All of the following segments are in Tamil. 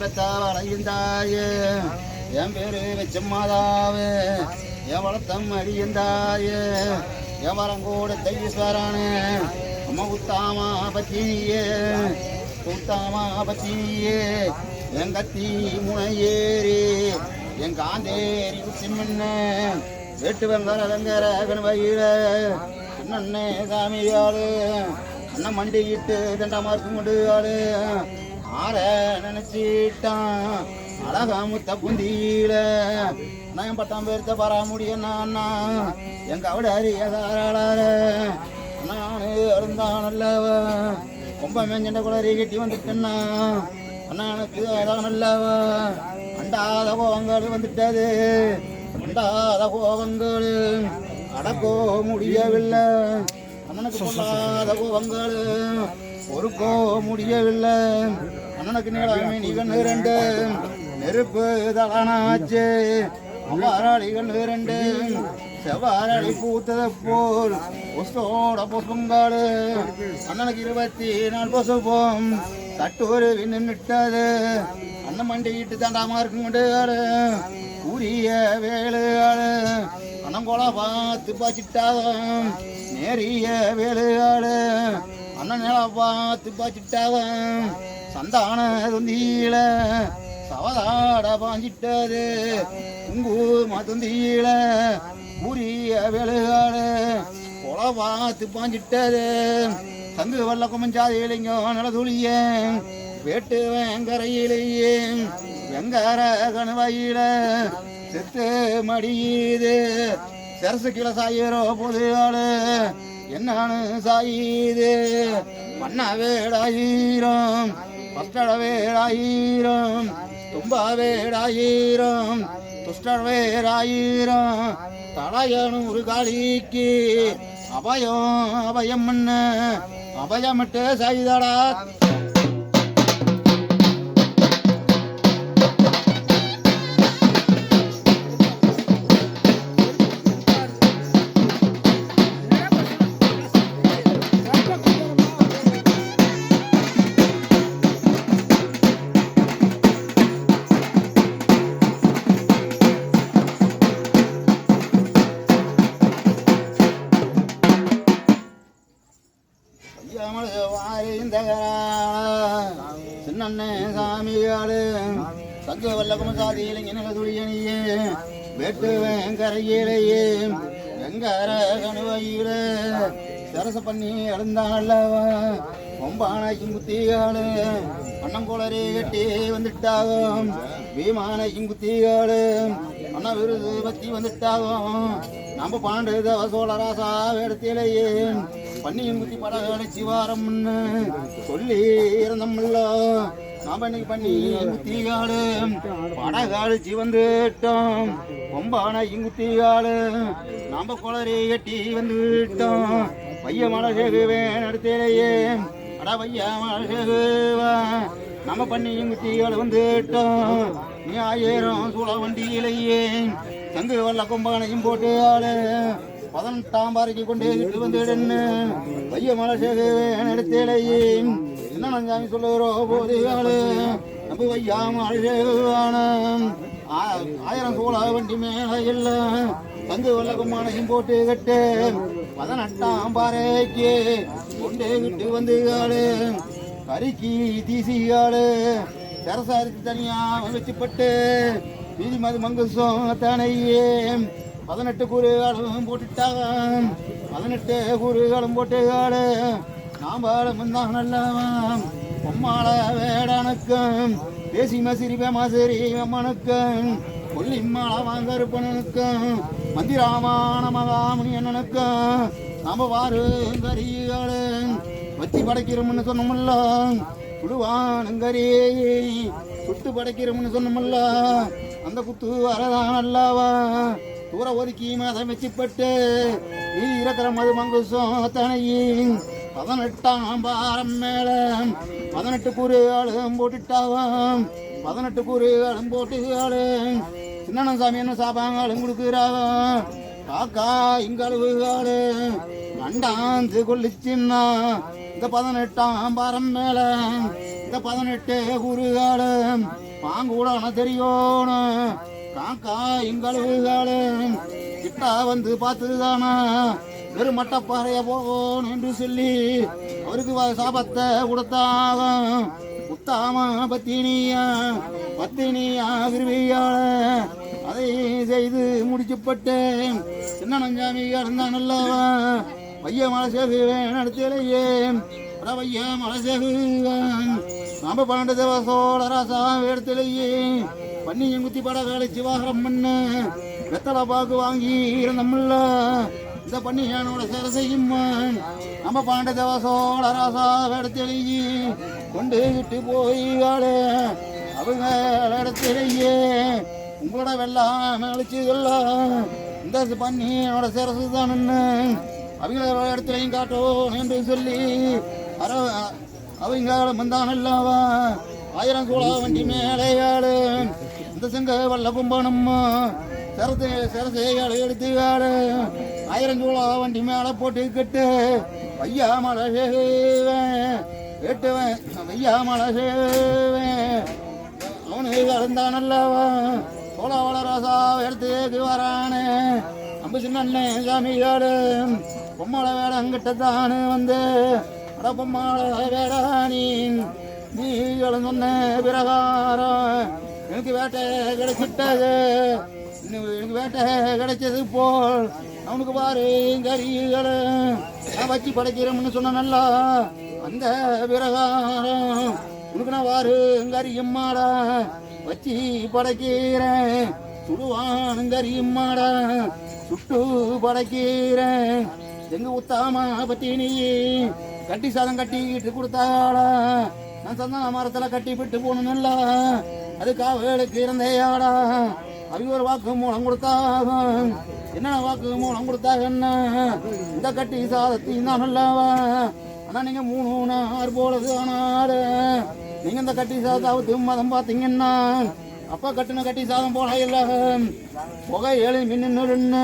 பெத்தால் அடைகின்றாயே என் பேரு வெச்சம்மாதாவே என் வளர்த்தம் அடியந்தாயே என் வரங்கூட தைஸ்வரானே அம்மா உத்தாமா பத்தினியே. உத்தாமா பத்தினியே. என் கத்தி முனையேறி. என் காந்தேரி சிம்மண்ண வெட்டு வெங்கர வெங்கர கணவையில அண்ணன்னே சாமியாளு. அண்ணன் மண்டிக்கிட்டு தண்டமா இருக்கும் கொண்டு ஆளு. ஆற நினைச்சிட்டான். அழகா முத்த புந்தியில. நான் பட்டாம் பேர்த்த பரா முடியும் அண்ணா எங்க அவட அறியாதாராள நானு அருந்தான் அல்லவ? ரொம்ப மேஞ்சண்ட குளறி கட்டி வந்துட்டேன்னா? அண்ணனுக்கு அதான் அல்லவ? அண்டாத கோவங்கள் வந்துட்டது. அண்டாத கோவங்கள் அடக்கோ முடியவில்லை. அண்ணனுக்கு சொல்லாத கோவங்கள் பொறுக்கோ முடியவில்லை. அண்ணனுக்கு நீளமே நீகன் இரண்டு நெருப்பு தலனாச்சு அவ்வாறாளிகள் இரண்டு செவ்வாறளி பூத்ததை போல் புஷ்போட புஷ்பங்காடு அண்ணனுக்கு இருபத்தி நாலு புஷ்பம் தட்டூர் நின்றுட்டது அண்ணன் மண்டிக்கிட்டு தாண்டாம இருக்கும் கொண்டு உரிய வேலையாளு அண்ணன் கோலா பார்த்து பாச்சிட்டாலும் நேரிய வேலையாடு அண்ணன் நில பார்த்து சந்தான தொந்தியில சவதாட பாஞ்சிட்டது உங்கு தொந்தியில உரிய வேலுகாடு கொலை பார்த்து பாஞ்சிட்டது சங்கு வல்ல குமஞ்சாதிலிங்கம் நிலதுளிய வேட்டு வெங்கரையிலேயே வெங்கார கணவாயில செத்து மடியுது. சரசு கீழே சாயிரோ பொது ஆளு என்னானு சாயுது? மண்ணா வேடாயிரம் பஸ்டட வேடாயிரம் தும்பா வேடாயிரம் துஷ்டட வேடாயிரம் தலையனூறு காளிக்கு அபயம் அபயம் மண்ண அபயமிட்டு செய்தடா. சாமியாளு சங்க வல்லகம் சாதியில துளியணியே வேட்டு வேங்கரையிலேயே வெங்கர கணுவையில சரச பண்ணி எழுந்தானல்லவா கொம்பானைக்கும் குத்தியாளு அண்ணங்குளரே கட்டி வந்துட்டாகும். பீமானைக்கும் குத்தியாளு அண்ணா விருது பத்தி வந்துட்டாகும். நம்ம பாண்டு தவ சோழராசா வேடத்திலேயே. பன்னியும் குத்தி படகான சிவாரம் சொல்லி இருந்தோம்ல. நாம பண்ணி? குத்திகாடு படகாடு சிவந்துட்டோம் கொம்பான இங்குத்திகாடு நம்ம குளறி கட்டி வந்துட்டோம். பைய மலை சேகுவேன் அடுத்தேலையே அட பைய மலசேகுவா நம்ம பண்ணி இங்குத்திகாடு வந்துட்டோம். நீ ஆயிரம் சூழ வண்டியிலேயே. சங்கு வல்ல கொம்பானையும் போட்டு ஆளு. பதினெட்டாம் பாறைக்கு கொண்டு இட்டு வந்துடுன்னு. பைய மலை சேகுவேன் எடுத்தேலையே என்ன நஞ்சாமி வையாம அழகான ஆயிரம் சோழ வண்டி மேல இல்ல தங்கு வல்லகுமானையும் போட்டு கட்டு பதினெட்டாம் பாறைக்கு கொண்டே விட்டு வந்து ஆளு. கறிக்கு தீசியாளு சரசாரிக்கு தனியா வச்சுப்பட்டு வீதி மது மங்குசம் தானையே பதினெட்டு கூறுகளும் போட்டுட்டாங்க பதினெட்டு கூறுகளும் போட்டுகாடு நாம் முந்தான் நல்லவன் பொம்மாள வேடனுக்கும் பேசி மசிறி பேமாசிரி அம்மனுக்கும் கொல்லி மாள வாங்கருப்பனுக்கும் மந்திராமான மகாமுனி அண்ணனுக்கும் நாம வாரு கரியாளு வச்சு படைக்கிறோம்னு சொன்னோம்ல சுடுவானுங்கரே சுட்டு படைக்கிறோம்னு சொன்னோம்ல அந்த குத்து வரதான் அல்லவா தூர ஒதுக்கி மதம் வச்சுப்பட்டு நீ இருக்கிற மது மங்குசம் தனையும் பதினெட்டாம் பாரம் மேல பதினெட்டு கூறு ஆளும் போட்டுட்டாவாம். பதினெட்டு கூறு ஆளும் போட்டு ஆளு சின்ன சாமி என்ன சாப்பாங்களும் கொடுக்குறாவாம். காக்கா இங்கழுவு ஆளு கண்டாந்து கொல்லிச்சின்னா இந்த பதினெட்டாம் பாரம் மேல இந்த பதினெட்டு கூறு ஆளு பாங்கூடான தெரியணும். காக்கா இங்கழுவு ஆளு கிட்டா வந்து பார்த்துதானா? வெறும் மட்டப்பாறைய போகணும் என்று சொல்லி அவருக்கு சாபத்தை கொடுத்தாக உத்தாமா பத்தினியா பத்தினியா விரும்பியாள அதை செய்து முடிச்சுப்பட்டேன். சின்ன நஞ்சாமி இருந்தான் அல்லவா பைய மலை சேகுவேன் அடுத்திலேயே. பைய மலை சேகுவேன் நாம பன்னெண்டு தேவசோட ராசா இடத்திலேயே பன்னியும் குத்தி பட வேலை சிவாகரம் பண்ண வெத்தலை பாக்கு வாங்கி இருந்தோம்ல இந்த பன்னிஷானோட சேர செய்யும் நம்ம பாண்ட தேவசோட ராசா இடத்திலேயே கொண்டு விட்டு போய் ஆளு அவங்க இடத்திலேயே உங்களோட வெள்ளாம அழிச்சுதெல்லாம் இந்த பன்னியோட சிரசு தான் அவங்கள இடத்துலையும் காட்டும் என்று சொல்லி அர அவங்க வந்தானல்லவா ஆயிரம் சூழா வண்டி மேலே ஆளு செங்க வல்ல கும்பனம்மா சரத்து சரசையாளு எடுத்து ஆளு ஆயிரஞ்சூளா வண்டி மேலே போட்டு கட்டு ஐயா மலை செய்வேன் கேட்டுவேன் ஐயா மலை சேவேன் அவனுக்கு கலந்தானல்லவா சோழவள ராசா எடுத்து வரானே. நம்ம சின்ன சாமியாடு பொம்மளை வேட அங்கிட்டத்தானு வந்து. அட பொம்மளை வேடானி நீ. சொன்ன பிரகாரம். எனக்கு வேட்டை கிடைச்சிட்டது. எனக்கு வேட்டை கிடைச்சது போல். அவனுக்கு பாரு கரிகளை நான் வச்சு படைக்கிறோம்னு சொன்ன நல்லா அந்த பிரகாரம் உனக்கு நான் வாரு கரியம்மாடா வச்சு படைக்கிறேன். சுடுவானுங்கரியும்மாடா சுட்டு படைக்கிறேன். எங்க உத்தாமா பத்தி நீ கட்டி சாதம் கட்டிக்கிட்டு கொடுத்தாடா நான் சந்தன மரத்துல கட்டி விட்டு போகணும்ல. அதுக்காக வேலைக்கு இருந்தேயாடா. அவங்க ஒரு வாக்கு மூலம் கொடுத்தா என்னென்ன வாக்கு மூலம் கொடுத்தாங்கன்னா இந்த கட்டி சாதத்தையும் தான் நல்லவா? ஆனா நீங்க மூணு ஆறு போலது ஆனாரு நீங்க இந்த கட்டி சாதாவுக்கு மதம் பார்த்தீங்கன்னா அப்பா கட்டின கட்டி சாதம் போல இல்ல. புகை ஏழு மின்னு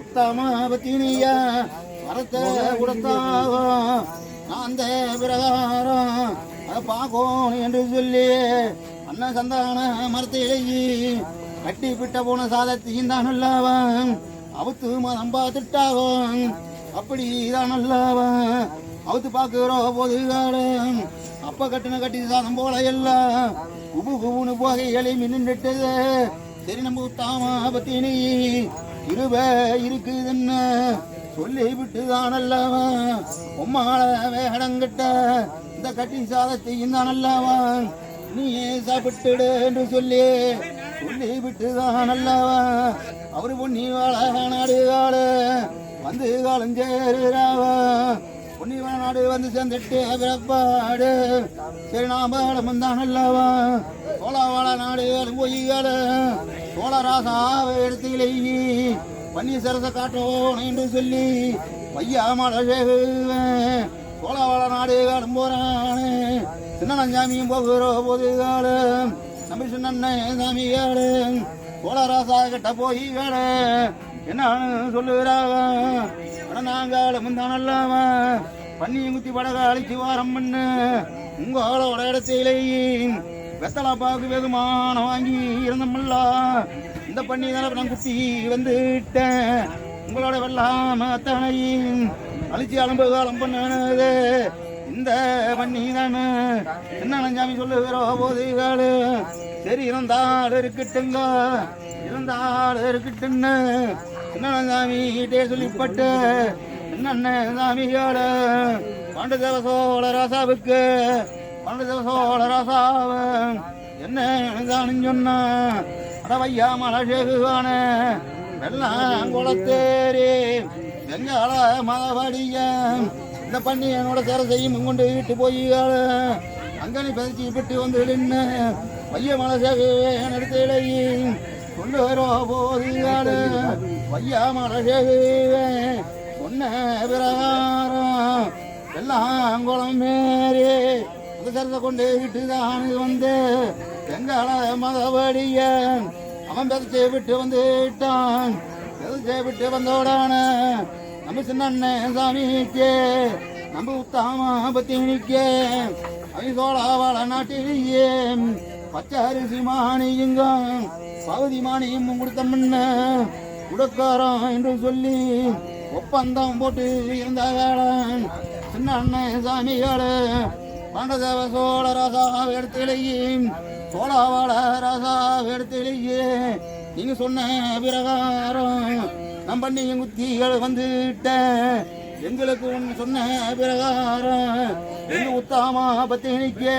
உத்தாம பத்தினியா வரத்தை கொடுத்தாக அந்த பிரகாரம் அதை பார்க்கணும் என்று சொல்லி அண்ணன் சந்தான மரத்தை எழுதி கட்டி பிட்ட போன சாதத்தையும் தான் நல்லவன். அவுத்து மதம் பார்த்துட்டாகும் அப்படி தான் நல்லவன். அவுத்து பார்க்கிறோம் போது அப்ப கட்டின கட்டி சாதம் போல எல்லாம். குபு குபுன்னு போக எளிமை சரி நம்ம உத்தாம பத்தினி இருவ இருக்குதுன்னு. சொல்லி விட்டு தான் நல்லவன் உம்மால வேடங்கிட்ட இந்த கட்டி சாதத்தையும் தான் நல்லவன் நீயே சாப்பிட்டுடு என்று சொல்லி சொல்லி விட்டு அவரு பொன்னி வாழ நாடு வந்து காலம் சேருறாவன் பொன்னி வாழ நாடு வந்து சேர்ந்துட்டு பிறப்பாடு சரி நாம வந்தான் அல்லவா சோழவாழ நாடு போய்காடு சோழ ராசாவை எடுத்துகளை பன்னி சரச காட்டோம் என்று சொல்லி பையா மழை சோழவாழ நாடு காலம் போறானே. சின்ன சாமியும் போகிற போது காலம். நம்ம சின்ன சாமி காடு சோழ ராசா கிட்ட போய் காடு என்னன்னு சொல்லுறாங்க நாங்கால நாங்கள் முந்தானல்லாம பன்னியும் குத்தி படக அழிச்சு வாரம் பண்ணு. உங்களோட இடத்திலேயே. வெத்தலை பாக்கு வெகுமானம் வாங்கி இருந்தமுல்லா இந்த பண்ணி தானே நான் குத்தி வந்துட்டேன் உங்களோட வெள்ளாம அத்தனையும் அழிச்சி அலம்பு காலம் பண்ணது இந்த பண்ணி தானே என்ன சாமி சொல்லுகிற போது காலு. சரி இருந்தால் இருக்கட்டுங்க. இருந்தால் இருக்கட்டுன்னு. என்ன சாமி கிட்டே சொல்லிப்பட்டு என்னென்ன சாமியோட பாண்டு தேவ சோழ ராசாவுக்கு பாண்டு தேவ சோழ ராசாவ என்ன தான் சொன்ன? அடவையா வையா மலை சேகுவான. வெள்ளாங்குளத்தேரி வெங்கால மதவாடிய இந்த பண்ணி என்னோட சரசையும் கொண்டு வீட்டு போய் அங்கனி பதிச்சு விட்டு வந்து நின்று வைய மலசேகுவேன் எடுத்து இலையி கொண்டு வரோ போது வையா மலசேகுவேன் சொன்ன பிரகாரம். எல்லாம் குளம் மேரி அந்த சரத்தை கொண்டு விட்டு தான் வந்து. எங்கால மதவடிய அவன் பெதச்சை விட்டு வந்து விட்டான். பெதச்சை விட்டு வந்தோடான நம்ம சின்ன அண்ணன் சாமிக்கு நம்ம உத்தாமா பத்தினிக்கு. அவன் சோழாவாள நாட்டிலேயே பச்சை அரிசி மாணியுங்க பகுதி மானியும் கொடுத்த முன்ன. கொடுக்காரன் என்று சொல்லி ஒப்பந்தம் போட்டு இருந்த வேளன் சின்ன அண்ணன் சாமிகளை பாண்டதேவ சோழ ராசா எடுத்திலையும் சோழாவாள ராசா எடுத்திலேயே நீங்க சொன்ன பிரகாரம் நம் பண்ணியும் குத்திகள் வந்துட்ட. எங்களுக்கு ஒன்று சொன்ன பிரகாரம் எங்க உத்தாமா பத்தினிக்கு.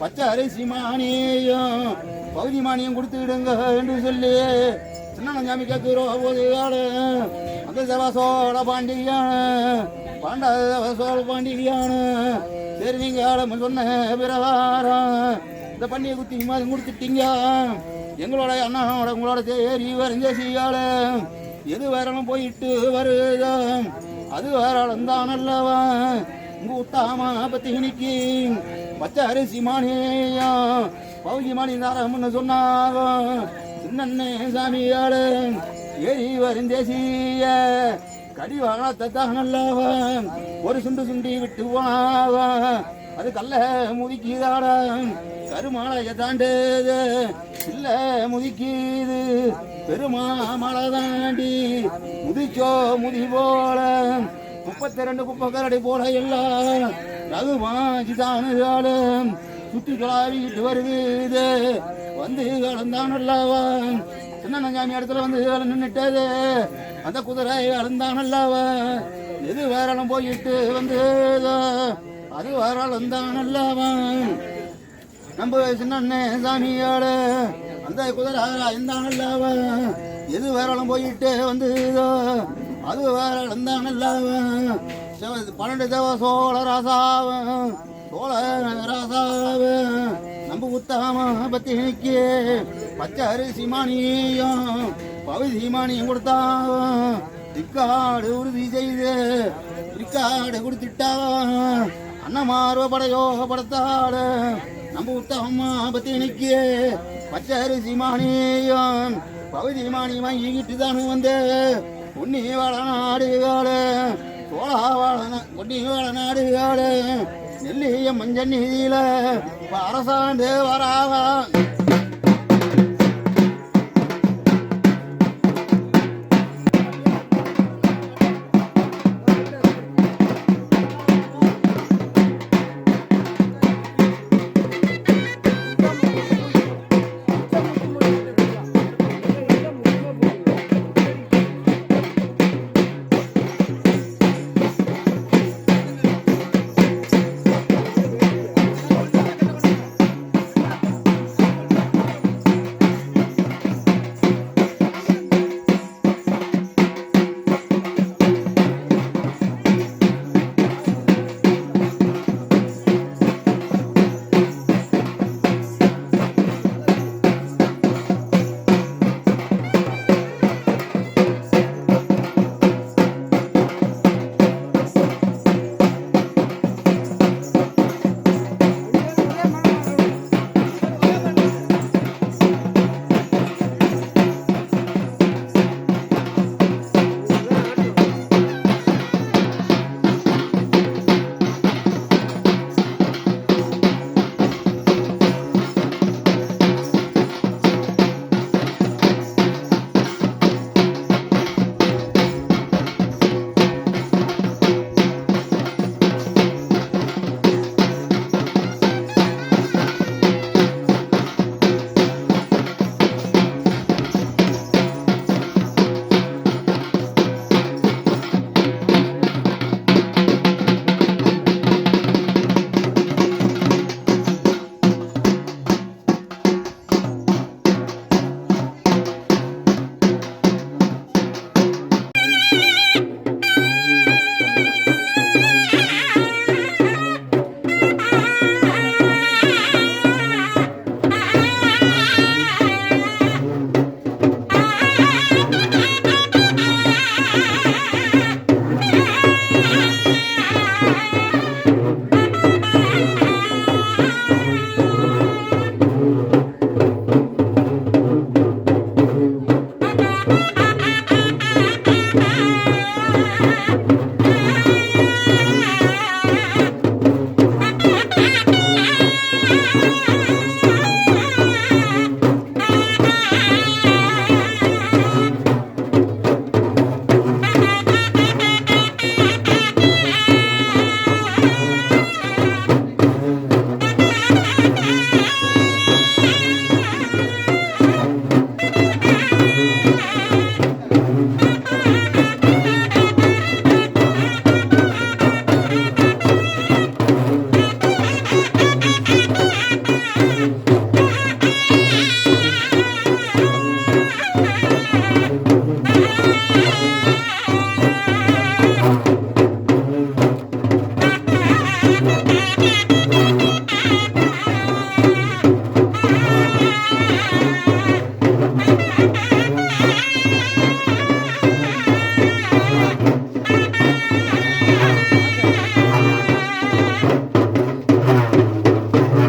பச்சை அரிசி மானியம் பகுதி மானியம் கொடுத்துடுங்க என்று சொல்லி சின்ன சாமி கேட்கிறோம் போது அந்த சேவா சோழ பாண்டியன் பாண்டவ சோழ பாண்டியான் சரி நீங்க ஆளு சொன்ன பிரகாரம். இந்த பண்ணியை குத்தி மாதிரி கொடுத்துட்டீங்க எங்களோட அண்ணனோட உங்களோட தேரி வரைஞ்ச செய்யாள எது வேறாலும் போயிட்டு வருதா அது வேறாலும் தான் அல்லவா? உங்க உத்தாமா பத்தி இன்னைக்கு பச்சை அரிசி மானியா பௌஜி மானி தாரம்னு சொன்னாங்க. சின்னண்ணே சாமியாள ஏறி வருந்தேசிய கடி வாழத்தான் அல்லவா ஒரு சுண்டு சுண்டி விட்டு போனாவா அது கல்ல முதிக்குதாட. கருமாலைய தாண்டது. இல்ல முதிக்குது. பெருமாமலை தாண்டி முதிச்சோ முதி போல. முப்பத்தி ரெண்டு குப்பை கரடி போல எல்லாம் ரகுமாஜி தானுகால சுத்தி கலாவிட்டு வருது. வந்து கலந்தான் அல்லவா சின்ன சாமி இடத்துல வந்து நின்னுட்டது? அந்த குதிரை அழுந்தான் இது எது வேறாலும் போயிட்டு வந்து அது வேறாலும் தான் நம்ம சின்ன சாமியோட அந்த குதிரை இருந்தான் அல்லவா எது வேறாலும் போயிட்டு வந்து அது வேற இருந்தான் பன்னெண்டு தேவ சோழ ராசாவன் சோழ ராசாவன் நம்ம உத்தம பத்தினிக்கு பச்சை அரிசி மானியம் பகுதி மானியம் கொடுத்தான் திக்காடு உறுதி செய்து திக்காடு கொடுத்துட்டான் அன்னமார்வ படையோ படத்தாடு. நம்ம உத்தம பத்தினிக்கு பச்சை அரிசி மானியம் பகுதி மானியம் வாங்கிக்கிட்டு தானு வந்து உன்னி வாழ நாடுகாடு சோழா வாழ ஒன்னி வாழ நாடுகாடு நெல்லிய மஞ்சள் நீதியில அரசாண்டு வராவா Mm-hmm.